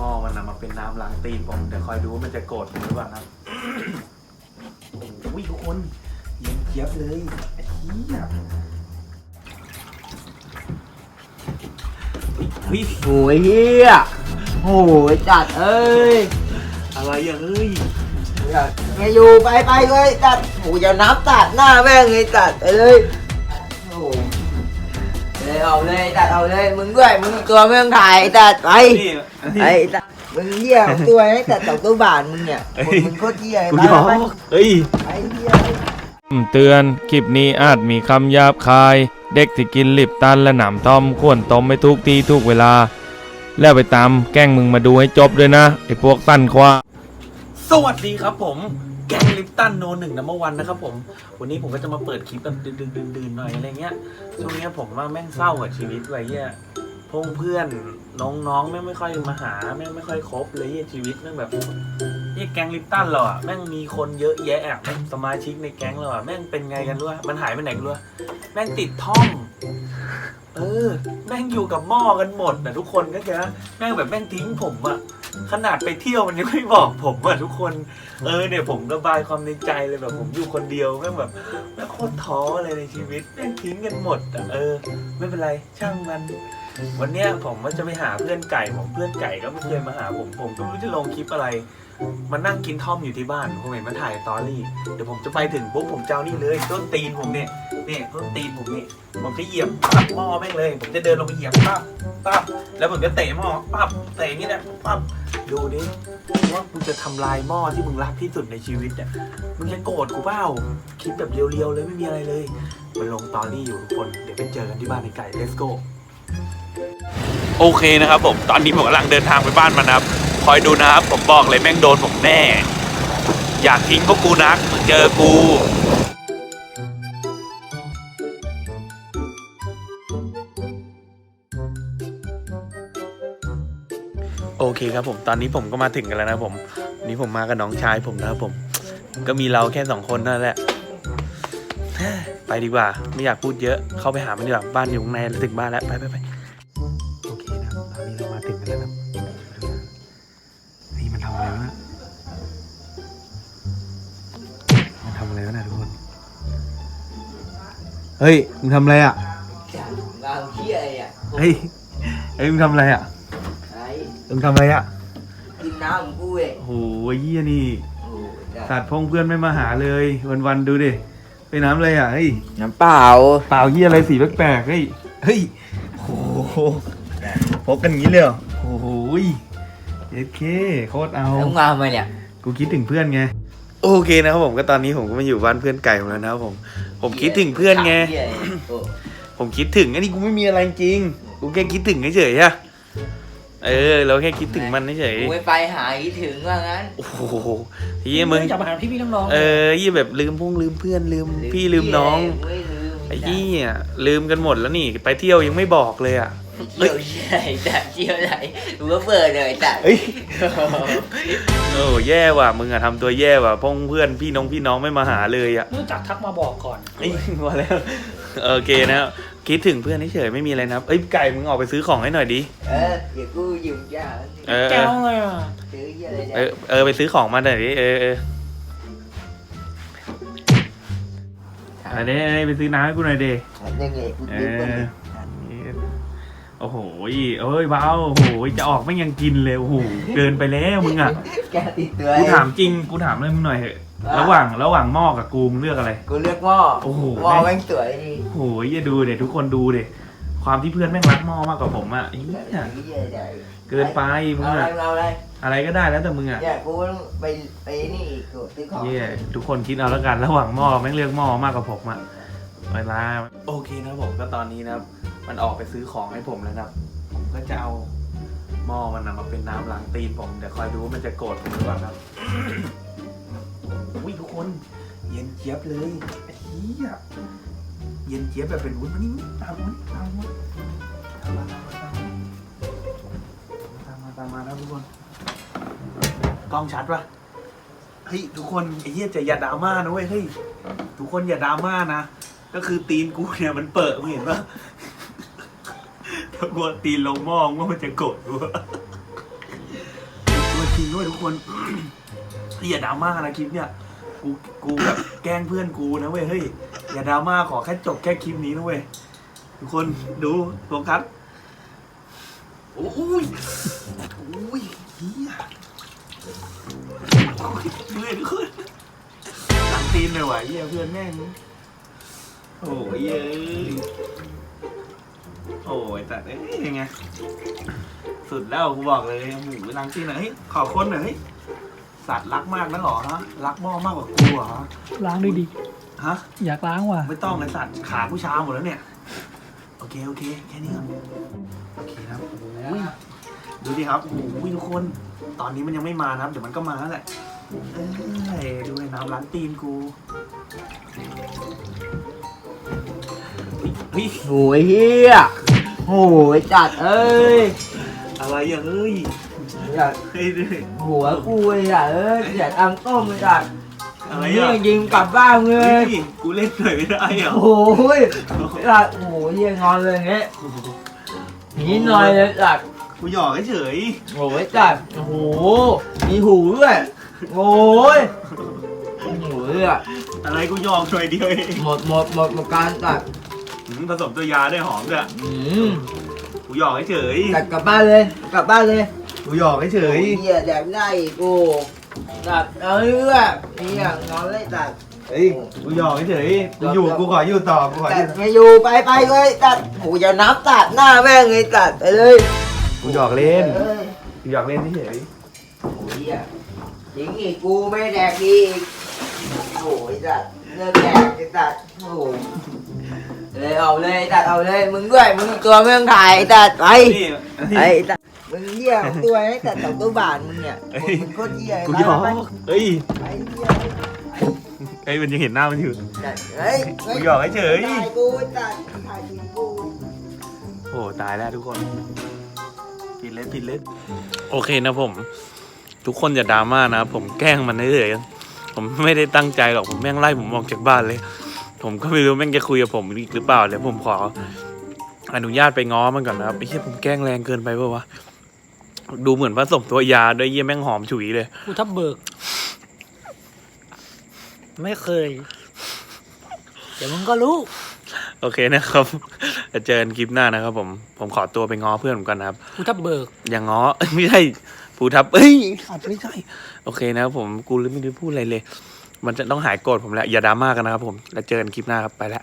หม้อมันนะมาเป็นน้ำล้างตีนผมเดี๋ยวคอยดูว่ามันจะโกรธผมหรือเปล่านะโอ้ยทุกคนเย็นเจี๊ยบเลยไอ้เหี้ยเฮ้ยโอ้ยเฮียโอ้ยจัดเอ้ยอะไรอะเฮ้ยไม่อยู่ไปไปเลยจัดโอ้ยจะนับตัดหน้าแม่งเลยจัดไปเลย เลยเอาเลยจัดเอาเลยมึงด้วยมึงตัวมึงถ่ายจัดไปนี่อันนี้ไอ้จัดมึงเหี้ยตัวไอ้จัดสองตัวบาทมึงเนี่ยเฮ้ยมึงโคตรเหี้ยกูไปหยอกไปเฮ้ยไปเหี้ยคำเตือน คลิปนี้อาจมีคำหยาบคาย เด็กที่กินลิปตันและหนามต้อมควรต้มไม่ทุกทีทุกเวลา แล้วไปตามแกล้งมึงมาดูให้จบด้วยนะ ไอ้พวกสั้นควาสวัสดีครับผม แกงลิปตันโนหนึ่งนัมเบอวันนะครับผม วันนี้ผมก็จะมาเปิดคลิปแบบดึกๆๆหน่อยอะไรเงี้ย ช่วงเนี้ยผมว่าแม่งเศร้ากับชีวิตไว้เงี้ยพงเพื่อนน้องๆแม่งไม่ค่อยมาหาแม่งไม่ค่อยคบเลยเหี้ยชีวิตแม่งแบบเหี้ยแก๊งลิปตันเราอะแม่งมีคนเยอะแยะอะสมาชิกในแก๊งเราอะแม่งเป็นไงกันด้วยมันหายไปไหนกันด้วยแม่งติดท่อม เออ แม่งอยู่กับหม้อกันหมดนะทุกคนก็แค่แม่งแบบแม่งทิ้งผมอะขนาดไปเที่ยวมันยังไม่บอกผมอะทุกคน เออเนี่ยผมระบายความในใจเลยแบบผมอยู่คนเดียวแม่งแบบแม่งโคตรท้อเลยในชีวิตแม่งทิ้งกันหมดอะเออ ไม่เป็นไรช่างมัน วันเนี้ยผมว่าจะไปหาเพื่อนไก่ผมเพื่อนไก่ก็ไม่เคยมาหาผมผมก็ไม่รู้จะลงคลิปอะไรมานั่งกินท่อมอยู่ที่บ้านผมเห็นมาถ่ายสตอรี่เดี๋ยวผมจะไปถึงปุ๊บผมเจ้านี่เลยต้นตีนผมเนี่ยเนี่ยต้นตีนผมเนี่ยผมจะเหยียบปั๊บหม้อแม่งเลย ผมจะเดินลงไปเหยียบปั๊บปั๊บแล้วผมจะเตะหม้อปั๊บเตะอย่างนี้แหละปั๊บดูดิว่ามึงจะทำลายหม้อที่มึงรักที่สุดในชีวิตเนี่ยมึงจะโกรธกูเปล่าคิดแบบเรียวๆเลยไม่มีอะไรเลยมันลงตอรี่อยู่ทุกคนเดี๋ยวไปเจอกันที่บ้านในไก่ let's go โอเคนะครับผมตอนนี้ผมกำลังเดินทางไปบ้านมันนะครับ คอยดูนะครับ ผมบอกเลยแม่งโดนผมแน่ อยากทิ้งพวกกูนักมึงเจอกูโอเคครับผมตอนนี้ผมก็มาถึงกันแล้วนะผมนนี้ผมมากับน้องชายผมนะครับผม ก็มีเราแค่สองคนนั่นแหละ ไปดีกว่า ไม่อยากพูดเยอะเข้าไปหามันดีกว่าบ้านอยู่ข้างในถึงบ้านแล้วไปไปไป อนนี้เรามาถึงกันแล้วครับนี่มันทำอะไรวะนะมันทำอะไรวะนะทุกคน เฮ้ย มึงทำอะไรอะจัดงานเหี้ยอะไรอะเฮ้ย เฮ้ย มึงทำอะไรอะ ไอ้มึงทำอะไรอะ กินน้ำของกูเองโอ้โหเยี่ยนี่โอ้ยจัดสัตว์พงเพื่อนไม่มาหาเลย วันๆดูดิ ไปน้ำอะไรอะ เฮ้ย น้ำเปล่า เปล่าเยี่ยอะไรสีแปลกๆ เฮ้ย เฮ้ย โอ้โห พกกันอย่างนี้เลยเหรอโอ้โหเอ็ดเคโคตรเอา แล้วงานมาเนี่ย กูคิดถึงเพื่อนไง โอเคนะครับผมก็ตอนนี้ผมก็มาอยู่บ้านเพื่อนไก่ผมแล้วนะครับผม ผมคิดถึงเพื่อนไงเหี้ยโอ้ผมคิดถึงอันนี้กูไม่มีอะไรจริง กูแค่คิดถึงเฉยๆอะเออ เราแค่คิดถึงมันเฉยกูไม่ไปหาคิดถึงว่างั้นๆโอ้โหเฮียมึงจะมาหาพี่พี่น้องๆเออเฮียแบบลืมพงลืมเพื่อนลืมพี่ลืมน้องไม่ลืมไอ้เหี้ยลืมกันหมดแล้วนี่ ไปเที่ยวยังไม่บอกเลยอะ เที่ยวเที่ยวไหนจัดเที่ยวไหนกูก็เปิดเลยจัดเฮ้ยโอ้แย่ว่ะมึงอะทำตัวแย่ว่ะพงเพื่อนพี่น้องพี่น้องไม่มาหาเลยอะเนื่องจากทักมาบอกก่อนไอ้ยมาแล้วโอเคนะคิดถึงเพื่อนเฉยๆไม่มีอะไรนะครับเอ้ยไก่มึงออกไปซื้อของให้หน่อยดิเออเดี๋ยวกูยืมจ้าเออเอแก้อเลยอะซื้อเหี้ยอะไรเอเนี่ยอเออไปซื้อของมาหน่อยดิเออเอออันนี้ไปซื้อน้ำให้กูหน่อยดิยังไงกูเอซื้ออ โอ้โหเอ้ยเบาโอ้โหจะออกไม่ยังกินเลยโอ้โหเกินไปแล้วมึงอะแกติดตัวกูถามจริงกูถามเลยมึงหน่อยเถอะระหว่างระหว่างหม้อกับกูมึงเลือกอะไร กูเลือกหม้อโอ้โหหม้อแม่งสวยดีโอ้โหอย่าดูเดี๋ยวทุกคนดูเดี๋ยความที่เพื่อนแม่งรักหม้อมากกว่าผมอะไอ้เหี้ยเหี้ยใหญ่เกินไปมึงเอาอะไรอะเอาอะไรอะไรก็ได้แล้วแต่มึงอะเนี่ยกูต้องไปไปนี่อีกกูซื้อของเย่ทุกคนคิดเอาแล้วกันระหว่างหม้อแม่งเลือกหม้อมากกว่าผมอะ เวลาโอเคนะผมก็ตอนนี้นะครับ มันออกไปซื้อของให้ผมแล้วนะครับ ผมก็จะเอาหม้อมันนะมาเป็นน้ำล้างตีนผมเดี๋ยวคอยดูว่ามันจะโกรธผมหรือเปล่าครับอุ้ยทุกคน เย็นเจี๊ยบเลยไอ้เหี้ยเย็นเจี๊ยบแบบเป็นวุ้นมานี่ตามมาตามมาตามมาตามมาตามมาตามมาแล้วทุกคนกล้องชัดปะเฮ้ยทุกคนไอ้เหี้ยจะอย่าดราม่านะเว้ยเฮ้ยทุกคนอย่าดราม่านะ ก็คือตีนกูเนี่ยมันเปิดมึงเห็นปะถ้ากลัวตีนลงหม้อว่ามันจะโกรธกูอะริงด้วยทุกคนอย่าดราม่านะคลิปเนี่ย กูกูแบบแกล้งเพื่อนกูนะเว้ยเฮ้ยอย่าดราม่าขอแค่จบแค่คลิปนี้นะเว้ยทุกคนดูโฟกัสโอ้ยโอ้ยเฮียเรื่อนทุกคนหลังตีนเลยว่ะเฮียเพื่อนแม่ง โอ้ยเย้ยโอ้ยแต่เอ้ยยังไง สุดแล้วกูบอกเลยหมูล้างตีนหน่อยเฮ้ยขอคนหน่อยเฮ้ยสัตว์รักมากนะหรอฮะรักหม้อมากกว่ากูเหรอฮะล้างด้วยดิฮะ อยากล้างว่ะไม่ต้องเลยสัตว์ขาผู้ชาหมดแล้วเนี่ย โอเคโอเคแค่นี้ครับโอเคครับโอ้ยดูดิครับโอ้ยทุกคน ตอนนี้มันยังไม่มานะครับ เดี๋ยวมันก็มาแล้วแหละเอ้ยดูเลยน้ำล้างตีนกู เฮ้ยโอ้ยเฮียโอ้ยจัดเอ้ยอะไรอะเฮ้ยอยากเฮ้ยดูดิหัวกูเลยอะเอ้ยอยากทำต้มเลยจัดอะไรนี่อะยิงกลับบ้านเลเฮ้ยยกูเล่นหน่อยไม่ได้เหรอโอ้ยจัดโอ้ยเฮียงอนเลยเงี้ยหนีหน่อยเลยจัดกูหยอกเฉยโอ้ยจัดโอ้โหมีหูด้วยโอ้ยโอ้โหเลยอะๆอะไรกูหยอกหน่อยเดียวเองหมดหมดหมดหมดการจัด หืมผสมตัวยาด้วยหอมด้วยอืมกูหยอกเฉยจัดกลับบ้านเลย กลับบ้านเลยๆกูหยอกเฉยเฮียแดกไม่ได้อีกกูจัดเอาเรื่องเฮียงอนเลยจัดเฮ้ยกูหยอกเฉยๆกูอยู่กูขออยู่ต่อกูขออจัยู่ดไม่อยู่ไปไปเลยจัดโอ้ยจะน้ำตัดหน้าแม่งเลยจัดไปเลยกูหยอกเล่นเอ้ยกูหยอกเล่นเฉยโอ้ยอะยิงอีกกูไม่แดกดีอีกโอ้ยจัดเลิกแดกไอ้จัดโอ้ย เลยเอาเลยจัดเอาเลยมึงด้วยมึงอีกตัวเมืองถ่ายจัดไปๆนี่ไอ้จัดมึงเหี้ยของตัวไอ้จัดสองตัวบาทมึงเนี่ยมึงโคตรเหี้ยกูหยอกไปเฮ้ยไปไอ้เหี้ยเฮ้ยมันยังเห็นหน้ามันอยู่จัดเฮ้ยกูหยอกเฉยถ่ายกูจัดถ่ายกูโอ้ตายแล้วทุกคนปิดเล็ปิดเล็โอเคนะผม ทุกคนอย่าดราม่านะผมแกล้งมันเฉยๆผมไม่ได้ตั้งใจหรอกผมแม่งไล่ผมออกจากบ้านเลย ผมก็ไม่รู้แม่งจะคุยกับผมอีกหรือเปล่าเดี๋ยวผมขออนุญาตไปง้อมันก่อนนะครับไอ้เหี้ยผมแกล้งแรงเกินไปเปล่าวะดูเหมือนผสมตัวยาด้วยเยี่ยแม่งหอมฉุยเลย กูทับเบิก ไม่เคย เดี๋ยวมึงก็รู้ โอเคนะครับจะเจอกันคลิปหน้านะครับผม ผมขอตัวไปง้อเพื่อนผมก่อนนะครับ กูทับเบิก อย่างง้อ ไม่ใช่ผู้ทับเอ้ยอาจไม่ใช่ โอเคนะครับผม กูเลยไม่ได้พูดอะไรเลย มันจะต้องหายโกรธผมแล้วอย่าดราม่ากันนะครับผมแล้วเจอกันคลิปหน้าครับไปแล้ว